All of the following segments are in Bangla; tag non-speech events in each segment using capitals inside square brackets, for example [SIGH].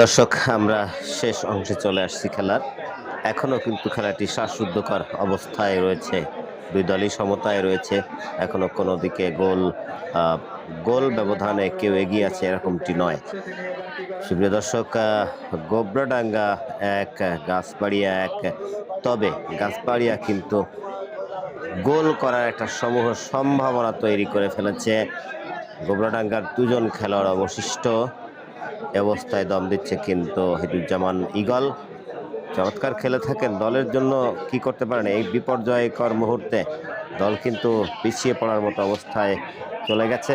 দর্শক, আমরা শেষ অংশে চলে আসছি খেলার। এখনও কিন্তু খেলাটি শ্বাসরুদ্ধকর অবস্থায় রয়েছে। দুই দলই সমতায় রয়েছে। এখনও কোনো দিকে গোল গোল ব্যবধানে কেউ এগিয়ে আছে এরকমটি নয়। সুপ্রিয় দর্শক গোবরাডাঙ্গা এক, গাছপাড়িয়া এক। তবে গাছপাড়িয়া কিন্তু গোল করার একটা সমূহ সম্ভাবনা তৈরি করে ফেলেছে। গোবরাডাঙ্গার দুজন খেলোয়াড় অবশিষ্ট। অবস্থায় দম দিচ্ছে কিন্তু হিদুজ্জামান ইগল চমৎকার খেলে থাকেন। দলের জন্য কি করতে পারেন? এই বিপর্যয়কর মুহূর্তে দল কিন্তু পিছিয়ে পড়ার মতো অবস্থায় চলে গেছে।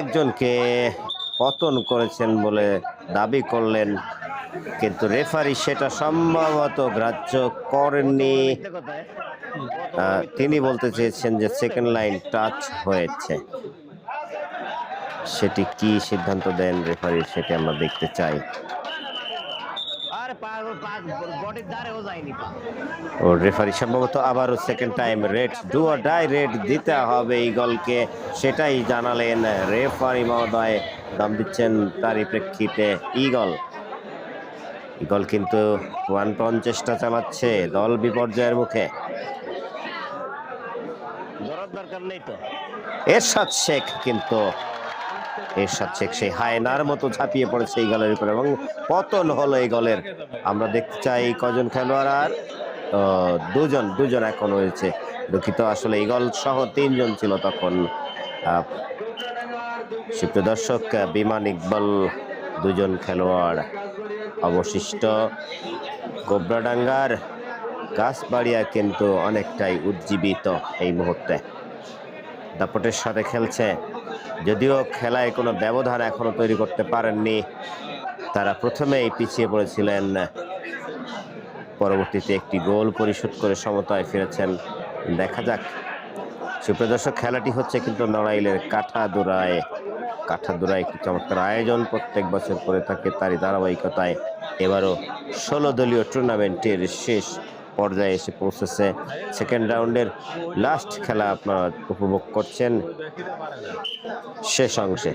একজনকে পতন করেছেন বলে দাবি করলেন, কিন্তু রেফারি সেটা সম্ভবত গ্রাহ্য করেননি। তিনি বলতে চেয়েছেন যে সেকেন্ড লাইন টাচ হয়েছে। সেটি কি সিদ্ধান্ত দেন রেফারি সেটি আমরা দেখতে চাই। আরে ও রেফারি সম্ভবত আবারও second time red do or die red দিতে হবে ইগলকে সেটাই জানালেন রেফারি মহোদয়। দাম দিচ্ছেন তারই প্রেক্ষিতে ইগল ইগল কিন্তু ওয়ান চেষ্টা চালাচ্ছে দল বিপর্যয়ের মুখে। এরশাদ শেখ কিন্তু এরশাদ শেখ সেই হায়নার মতো ঝাঁপিয়ে পড়েছে এই গলের উপরে এবং পতন হলো এই গলের। আমরা দেখতে চাই কজন খেলোয়াড় আর দুজন দুজন এখন হয়েছে দুঃখিত, আসলে এই গল সহ তিনজন ছিল তখন। সুপ্রিয় দর্শক, বিমান ইকবাল দুজন খেলোয়াড়। অবশিষ্ট গোবরাডাঙ্গার গাছবাড়িয়া কিন্তু অনেকটাই উজ্জীবিত এই মুহূর্তে। দাপটের সাথে খেলছে যদিও খেলায় কোনো ব্যবধান এখনও তৈরি করতে পারেননি, তারা প্রথমেই পিছিয়ে পড়েছিলেন। পরবর্তীতে একটি গোল পরিশোধ করে সমতায় ফিরেছেন। দেখা যাক। সুপ্রদর্শক খেলাটি হচ্ছে কিন্তু নড়াইলের কাঠাদুরায়। কাঠাদুরায় একটি চমৎকার আয়োজন প্রত্যেক বছর করে থাকে তারই ধারাবাহিকতায়। এবারও ষোলো দলীয় টুর্নামেন্টের শেষ পর্যায়ে এসে পৌঁছেছে। সেকেন্ড রাউন্ডের লাস্ট খেলা আপনারা উপভোগ করছেন শেষ অংশে।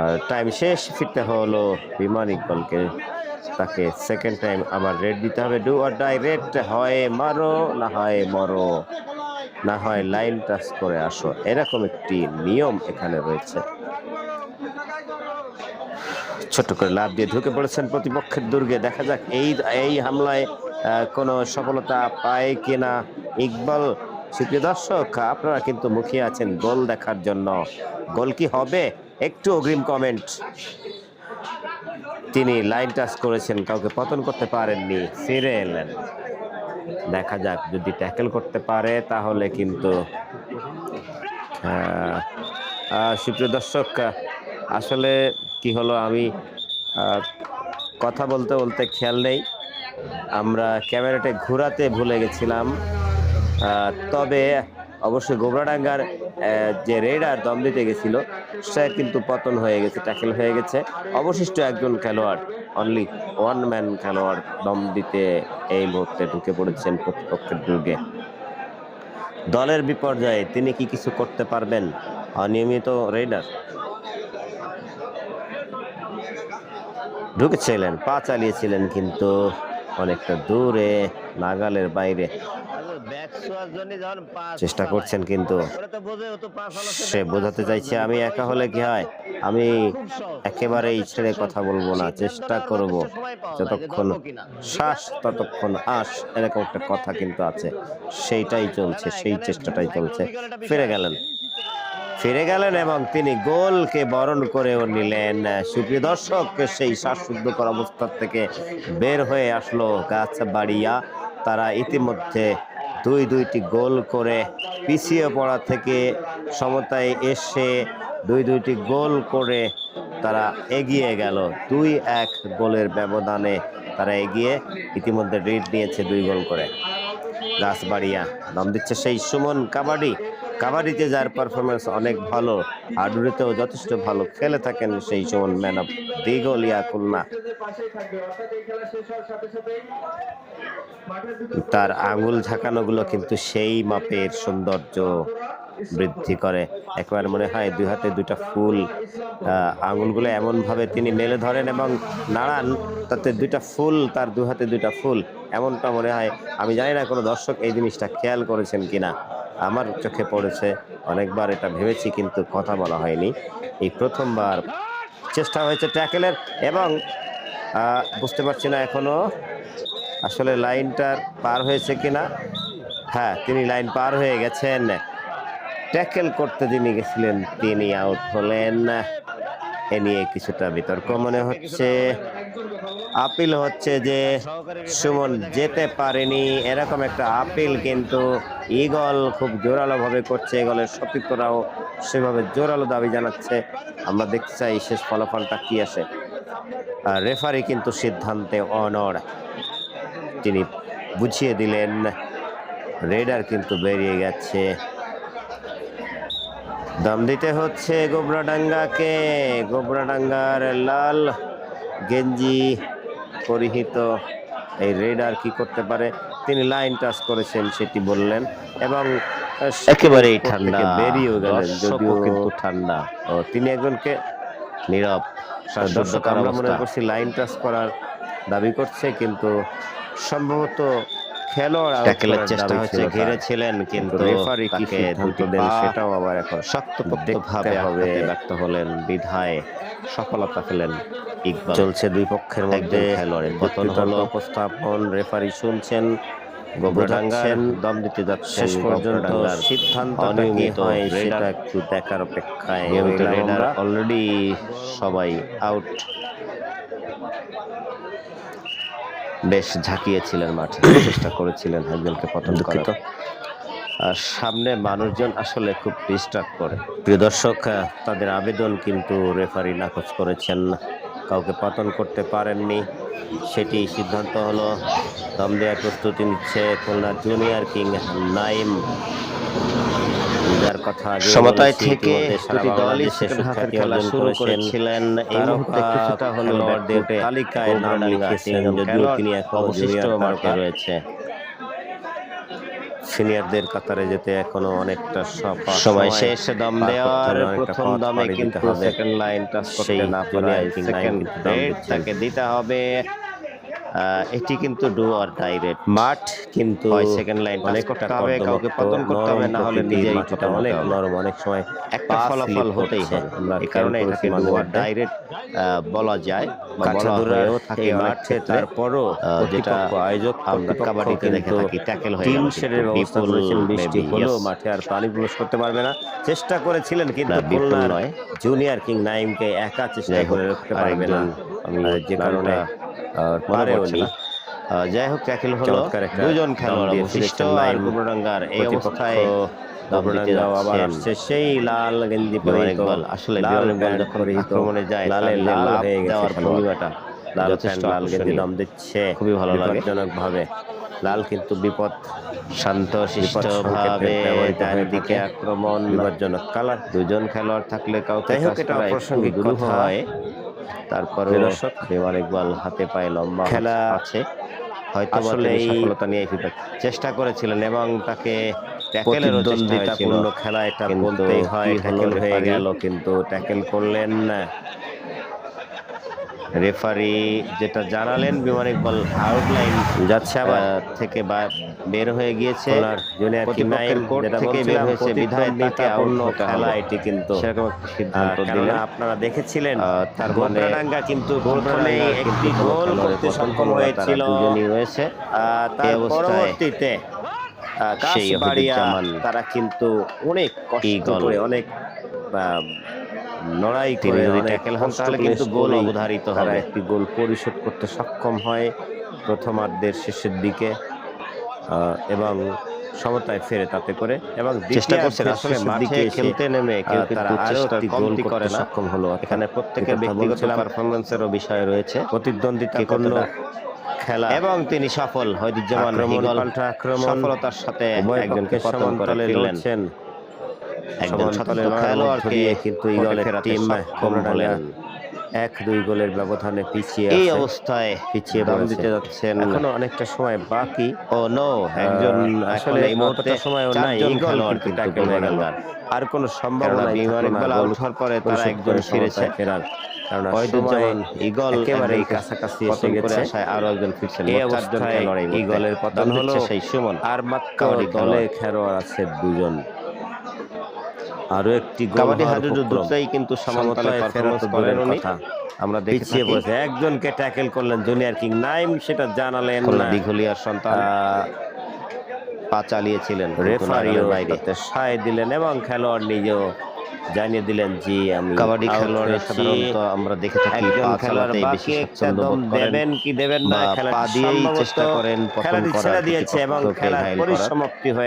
আর টাইম শেষ, ফিরতে হলো বিমান ইকবালকে তাকে সেকেন্ড টাইম আবার রেড দিতে হবে। ডু আর ডাই রেড হয় মারো, না হয় মরো। না হয় লাইন টাচ করে আসো। এরকম একটি নিয়ম এখানে রয়েছে। ছোট করে লাভ দিয়ে ঢুকে পড়েছেন প্রতিপক্ষের দুর্গে। দেখা যাক এই এই হামলায় কোনো সফলতা পায় কিনা? ইকবাল, সুপ্রিয় দর্শক, আপনারা কিন্তু মুখিয়ে আছেন গোল দেখার জন্য। গোল কি হবে? একটু অগ্রিম কমেন্ট তিনি লাইন টাচ করেছেন, কাউকে পতন করতে পারেননি, ফিরে এলেন। দেখা যাক, যদি ট্যাকেল করতে পারে, তাহলে কিন্তু সুপ্রিয় দর্শক, আসলে কি হলো আমি কথা বলতে বলতে খেয়াল নেই। আমরা ক্যামেরাটা ঘোরাতে ভুলে গেছিলাম। তবে অবশ্যই গোবরাডাঙ্গার যে রেডার দম দিতে গেছিল সে কিন্তু পতন হয়ে গেছে, ট্যাকেল হয়ে গেছে। অবশিষ্ট একজন খেলোয়াড় অনলি ওয়ান ম্যান খেলোয়াড় দম দিতে এই মুহূর্তে ঢুকে পড়েছেন প্রতিপক্ষের দুর্গে। দলের বিপর্যয়ে তিনি কি কিছু করতে পারবেন? অনিয়মিত রেডার। ঢুকেছিলেন, পা চালিয়েছিলেন কিন্তু অনেকটা দূরে, নাগালের বাইরে। চেষ্টা করছেন কিন্তু। সে বোঝাতে চাইছে, আমি একা হলে কি হয়? আমি একেবারেই ছেড়ে কথা বলব না, চেষ্টা করব। যতক্ষণ শ্বাস, ততক্ষণ আস। এরকম একটা কথা কিন্তু আছে। সেইটাই চলছে, সেই চেষ্টাটাই চলছে। ফিরে গেলেন। ফিরে গেলেন এবং তিনি গোলকে বরণ করেও নিলেন। সুপ্রিয় দর্শক, সেই শ্বাসরুদ্ধকর অবস্থার থেকে বের হয়ে আসলো গাছ বাড়িয়া তারা ইতিমধ্যে দুই দুইটি গোল করে পিছিয়ে পড়া থেকে সমতায় এসে দুই দুইটি গোল করে তারা এগিয়ে গেল। দুই এক গোলের ব্যবধানে তারা এগিয়ে ইতিমধ্যে রিড নিয়েছে দুই গোল করে। গাছবাড়িয়া নাম দিচ্ছে সেই সুমন কাবাডি। কাবাডিতে যার পারফরমেন্স অনেক ভালো হাডুরিতেও যথেষ্ট ভালো খেলে থাকেন সেই সুমন ম্যান অফ দিগলিয়া খুলনা তার আঙুল ঝাঁকানোগুলো কিন্তু সেই মাপের সৌন্দর্য। বৃদ্ধি করে। একবার মনে হয় দুই হাতে দুইটা ফুল আঙুলগুলো এমনভাবে তিনি মেলে ধরেন এবং নাড়ান, তাতে দুইটা ফুল, তার দু হাতে দুইটা ফুল। এমনটা মনে হয়, আমি জানি না কোনো দর্শক এই জিনিসটা খেয়াল করেছেন কিনা। আমার চোখে পড়েছে, অনেকবার এটা ভেবেছি, কিন্তু কথা বলা হয়নি। এই প্রথমবার চেষ্টা হয়েছে ট্যাকেলের এবং বুঝতে পারছি না এখনও আসলে লাইনটার পার হয়েছে কিনা। হ্যাঁ তিনি লাইন পার হয়ে গেছেন। ট্যাকেল করতে যিনি গেছিলেন, তিনি আউট হলেন। এ নিয়ে কিছুটা বিতর্ক মনে হচ্ছে। আপিল হচ্ছে যে সুমন যেতে পারেনি। এরকম একটা আপিল কিন্তু ইগল খুব জোরালো ভাবে করছে। ইগলের সতীর্থরাও সেভাবে জোরালো দাবি জানাচ্ছে। আমরা দেখতে চাই শেষ ফলাফলটা কি আসে। রেফারি কিন্তু সিদ্ধান্তে অনড়। তিনি বুঝিয়ে দিলেন, রেডার কিন্তু বেরিয়ে গেছে। দাম দিতে হচ্ছে গোবরাডাঙ্গাকে। গোবরাডাঙ্গার লাল গেঞ্জি পরিহিত এই রেডার কি করতে পারে? তিনি লাইন টাচ করেছেন সেটি বললেন। এবং একেবারেই ঠান্ডা। বেরিয়েও গেলেন যদিও কিন্তু ঠান্ডা। ও তিনি একজনকে নীরব। দর্শক আমরা মনে করছি লাইন টাচ করার দাবি করছে কিন্তু সম্ভবত খেলোয়াড় ট্যাকেলের চেষ্টা হচ্ছে, ঘিরেছিলেন, কিন্তু রেফারি কি সিদ্ধান্ত দেন সেটাও আবার এখন শক্তপোক্তভাবে হবে। ব্যর্থ হলেন বিধায়। সফলতা পেলেন ইকবাল। চলছে দুই পক্ষের মধ্যে খেলোয়াড়ের পতন হলো। উপস্থাপন রেফারি শুনছেন গোবরাডাঙ্গার দম দিতে শেষ পর্যন্ত সিদ্ধান্ত অনিয়মিত হয় সেটা একটু দেখার অপেক্ষায়। অলরেডি সবাই আউট বেশ ঝাঁকিয়েছিলেন মাঠে। [COUGHS] চেষ্টা করেছিলেন হ্যান্ডেলকে পতন দুঃখিত। আর সামনে মানুষজন আসলে খুব ডিস্টার্ব করে। প্রিয় দর্শক তাদের আবেদন কিন্তু রেফারি নাকচ করেছেন। না কাউকে পতন করতে পারেননি সেটি সিদ্ধান্ত হলো দম দেওয়ার প্রস্তুতি নিচ্ছে খুলনা জুনিয়র কিং নাইম। সমতায় থেকে দুটি দলই খেলা শুরু করেছিলেন। এই মুহূর্তে কিছুটা খেলোয়াড়দের তালিকায় নাম যদিও তিনি এখন অবশিষ্ট তারকা রয়েছে সিনিয়রদের কাতারে যেতে এখনও অনেকটা সময় শেষ দম দেওয়ার প্রথম দমে কিন্তু সেকেন্ড লাইন টাচ করতে না পারায় সেকেন্ড। তাকে দিতে হবে এটি কিন্তু ডু অর ডাইরেক্ট মাঠ কিন্তু line touch অনেকটা করতে হবে, কাউকে পতন করতে হবে, না হলে নিজেই অনেক। নরম অনেক সময় একটা ফলাফল হতেই হবে। এই কারণে এটাকে ডু অর মধ্যে। ডাইরেক্ট বলা যায় বা বলা কাঠাদুরার থাকে মাঠে তারপরও যেটা আয়োজক আমরা কাবাডিতে দেখে থাকি, tackle হয়ে টিম শেডের ব্যবস্থা করেছেন বৃষ্টি হলেও মাঠে আর পানি প্রবেশ করতে পারবে না। চেষ্টা করেছিলেন কিন্তু না, নয়। জুনিয়র কিং নাইমকে একা চেষ্টা করে রাখতে পারবে না। আমি যে কারণে আহ, পারেও পড়ছে নি। না। আহ, যাই হোক ট্যাকেল হলো। দুজন খেলোয়াড় অবশিষ্ট আর নাইম। এই অবস্থায় সেই লাল গেঞ্জি পরিহিত। আসলে লাল যখন আক্রমণে যায়, লালে লাল হয়ে গেছে লাল লাল গেঞ্জি। দম দিচ্ছে। খুবই ভালো লাগে। বিপজ্জনক ভাবে লাল কিন্তু বিপদ শান্ত বিপদ ভাবে ব্যবহৃত ডান দিকে আক্রমণ। বিপজ্জনক। কালার দুজন খেলোয়াড় থাকলে কাউকে এটা অপ্রাসঙ্গিক হয়। তারপরও প্রিয় দর্শক, বিমান ইকবাল হাতে পায়ে লম্বা খেলা আছে। হয়তো বা আসলেই সফলতা নিয়ে ফিরবেন চেষ্টা করেছিলেন এবং তাকে ট্যাকেলেরও চেষ্টা হয়েছিল। খেলা এটা বলতেই হয় ট্যাকেল হয়ে গেল কিন্তু ট্যাকেল করলেন না। রেফারি যেটা জানালেন বিমান ইকবাল আউটলাইন যাচ্ছে আবার। থেকে বের হয়ে গিয়েছে। কোর্ট থেকে বের হয়েছে বিধায় তাকে প্রতিদ্বন্দ্বিতাপূর্ণ আউট খেলা খেলা এটি কিন্তু সেরকম একটা সিদ্ধান্ত দিলেন। আপনারা দেখেছিলেন তার মানে গোবরাডাঙ্গা কিন্তু প্রথমেই একটি গোল করতে সক্ষম হয়েছিল। রয়েছে। তার পরবর্তীতে কাশবাড়িয়া তারা কিন্তু অনেক কষ্ট করে অনেক লড়াই করে যদি tackle হন তাহলে কিন্তু গোল অবধারিত হবে। একটি গোল পরিশোধ করতে সক্ষম হয় প্রথমার্ধের শেষের দিকে এবং সমতায় ফেরে তাতে করে এবং চেষ্টা করছেন আসলে মাঠে খেলতে নেমে কেউ তারা আরও একটি গোল করে সক্ষম হলো এখানে প্রত্যেকের ব্যক্তিগত বলছিলাম। পারফরমেন্সেরও বিষয় রয়েছে প্রতিদ্বন্দ্বিতাপূর্ণ কতটা খেলা এবং তিনি সফল আক্রমণ, হিগল আক্রমণ, সফলতার সাথে একজনকে পতন করে ফেললেন। একজন স্বতন্ত্র খেলোয়াড়কে কিন্তু ইগলের টিম সক্ষম হলেন। এক দুই গোলের ব্যবধানে পিছিয়ে এই অবস্থায় পিছিয়ে দাম দিতে যাচ্ছেন। এখনও অনেকটা সময় বাকি। ও নো একজন আসলে এই মুহূর্তে সময়ও নাই। খেলোয়াড় কিন্তু আর কোনো সম্ভাবনা বিমান ইকবাল আউট হওয়ার পরে তারা একজন ফিরেছে। ফেরার। কারণ ওয়াহিদুজ্জামান ইগল একেবারে কাছাকাছি এসে গেছে। আরও একজন ফিরছেন। এই অবস্থায়। ইগলের পতন হলো। সেই সুমন। আর মাত্র দলে। খেলোয়াড় আছে দুজন। আরও একটি গোল কাবাডি হাডুডু দুটাই কিন্তু করেন উনি। আমরা পড়েছে। একজনকে ট্যাকেল করলেন জুনিয়র কিং নাইম সেটা জানালেন না দিঘলিয়ার সন্তান। পা চালিয়েছিলেন রেফারিও রেফারিও বাইরে। সায় দিলেন এবং খেলোয়াড় নিজেও জানিয়ে দিলেন জি আমি কাবাডি খেলোয়াড় সাধারণত আমরা দেখে থাকি পা বেশি দেবেন কি দেবেন না পা দিয়েই চেষ্টা করেন পতন করার ছেড়ে দিয়েছে এবং প্রতিপক্ষকে খেলার ঘায়েল পরিসমাপ্তি হয়ে